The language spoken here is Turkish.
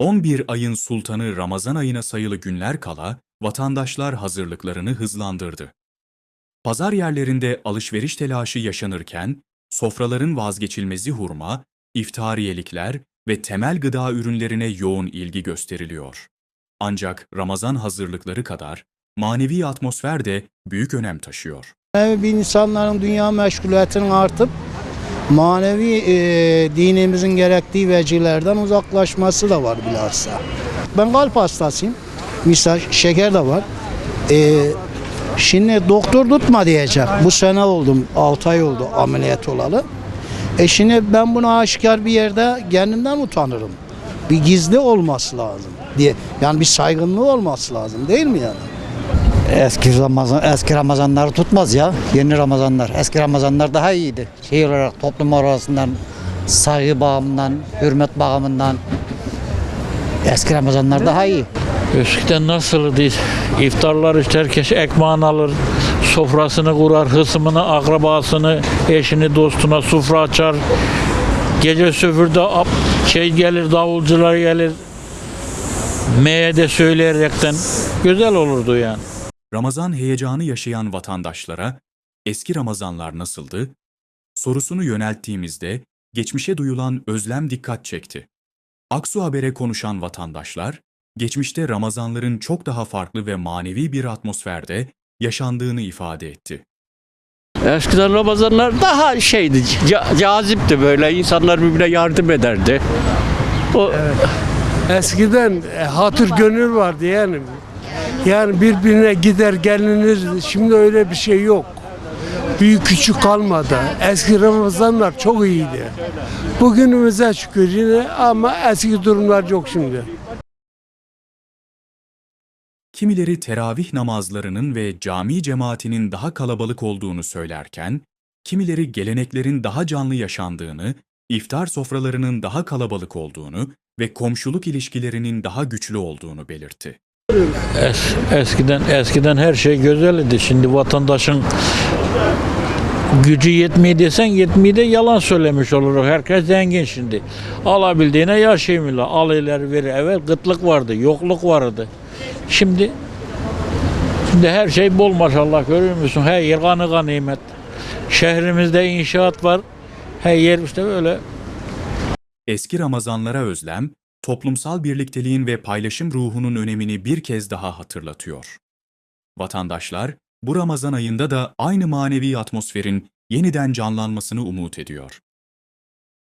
11 ayın sultanı Ramazan ayına sayılı günler kala vatandaşlar hazırlıklarını hızlandırdı. Pazar yerlerinde alışveriş telaşı yaşanırken sofraların vazgeçilmezi hurma, iftariyelikler ve temel gıda ürünlerine yoğun ilgi gösteriliyor. Ancak Ramazan hazırlıkları kadar manevi atmosfer de büyük önem taşıyor. Bir insanların dünya meşguliyetinin artıp manevi e, dinimizin gerektiği vecilerden uzaklaşması da var bilhassa. Ben kalp hastasıyım. Misal şeker de var. E, şimdi doktor tutma diyecek. Bu sene oldum. 6 ay oldu ameliyat olalı. E şimdi ben bunu aşikar bir yerde kendinden utanırım. Bir gizli olması lazım diye. Yani bir saygınlığı olması lazım değil mi yani? Eski Ramazan eski Ramazanları tutmaz ya. Yeni Ramazanlar. Eski Ramazanlar daha iyiydi. Şey olarak toplum arasından saygı bağımından, hürmet bağımından eski Ramazanlar daha iyi. Eskiden nasıldı? İftarlar işte herkes ekmeğini alır, sofrasını kurar, hısmını, akrabasını, eşini, dostuna sufra açar. Gece söfürde ap- şey gelir, davulcular gelir. Meyede söyleyerekten güzel olurdu yani. Ramazan heyecanı yaşayan vatandaşlara eski Ramazanlar nasıldı? Sorusunu yönelttiğimizde geçmişe duyulan özlem dikkat çekti. Aksu Haber'e konuşan vatandaşlar, geçmişte Ramazanların çok daha farklı ve manevi bir atmosferde yaşandığını ifade etti. Eskiden Ramazanlar daha şeydi, ca- cazipti böyle. insanlar birbirine yardım ederdi. O Eskiden e, hatır gönül vardı yani. Yani birbirine gider gelinir. Şimdi öyle bir şey yok. Büyük küçük kalmadı. Eski Ramazanlar çok iyiydi. Bugünümüze şükür yine ama eski durumlar yok şimdi. Kimileri teravih namazlarının ve cami cemaatinin daha kalabalık olduğunu söylerken, kimileri geleneklerin daha canlı yaşandığını, iftar sofralarının daha kalabalık olduğunu ve komşuluk ilişkilerinin daha güçlü olduğunu belirtti. Es- eskiden eskiden her şey güzeldi. Şimdi vatandaşın gücü yetmiyor desen yetmiyor de yalan söylemiş olur. Herkes zengin şimdi. Alabildiğine yaşayamıyorlar. Alıyorlar verir. Evet kıtlık vardı, yokluk vardı. Şimdi şimdi her şey bol maşallah görüyor musun? Her yer kanı ganimet. Şehrimizde inşaat var. Her yer işte böyle Eski Ramazanlara özlem, toplumsal birlikteliğin ve paylaşım ruhunun önemini bir kez daha hatırlatıyor. Vatandaşlar, bu Ramazan ayında da aynı manevi atmosferin yeniden canlanmasını umut ediyor.